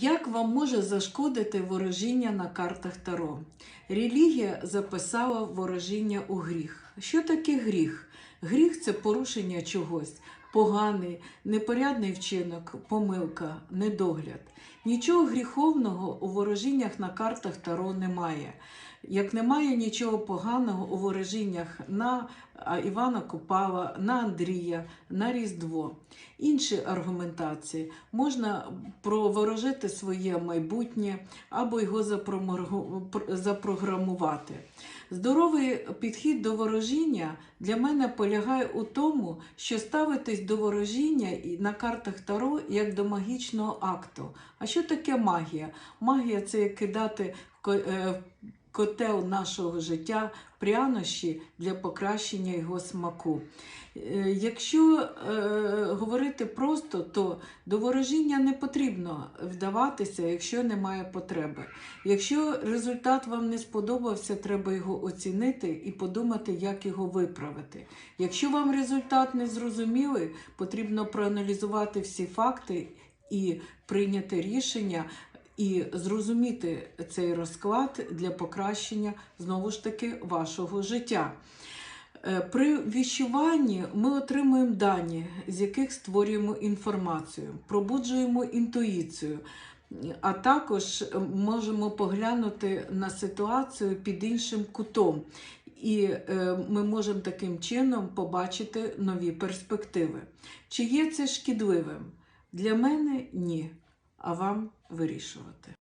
Як вам може зашкодити ворожіння на картах Таро? Релігія записала ворожіння у гріх. Що таке гріх? Гріх це порушення чогось, поганий, непорядний вчинок, помилка, недогляд. Нічого гріховного у ворожіннях на картах Таро немає. Як немає нічого поганого у ворожіннях на Івана Купала, на Андрія, на Різдво. Інші аргументації можна проворожити своє майбутнє або його запрограмувати. Здоровий підхід до ворожіння для мене полягає у тому, що ставитись до ворожіння на картах Таро як до магічного акту. А що таке магія? Магія це як кидати в е, котел нашого життя прянощі для покращення його смаку. Е, Якщо е, говорити просто, то до ворожіння не потрібно вдаватися, якщо немає потреби. Якщо результат вам не сподобався, треба його оцінити і подумати, як його виправити. Якщо вам результат не зрозумілий, потрібно проаналізувати всі факти і прийняти рішення. І зрозуміти цей розклад для покращення знову ж таки вашого життя. Е, При віщуванні ми отримуємо дані, з яких створюємо інформацію, пробуджуємо інтуїцію, а також можемо поглянути на ситуацію під іншим кутом. І е, ми можемо таким чином побачити нові перспективи. Чи є це шкідливим? Для мене ні, а вам вирішувати.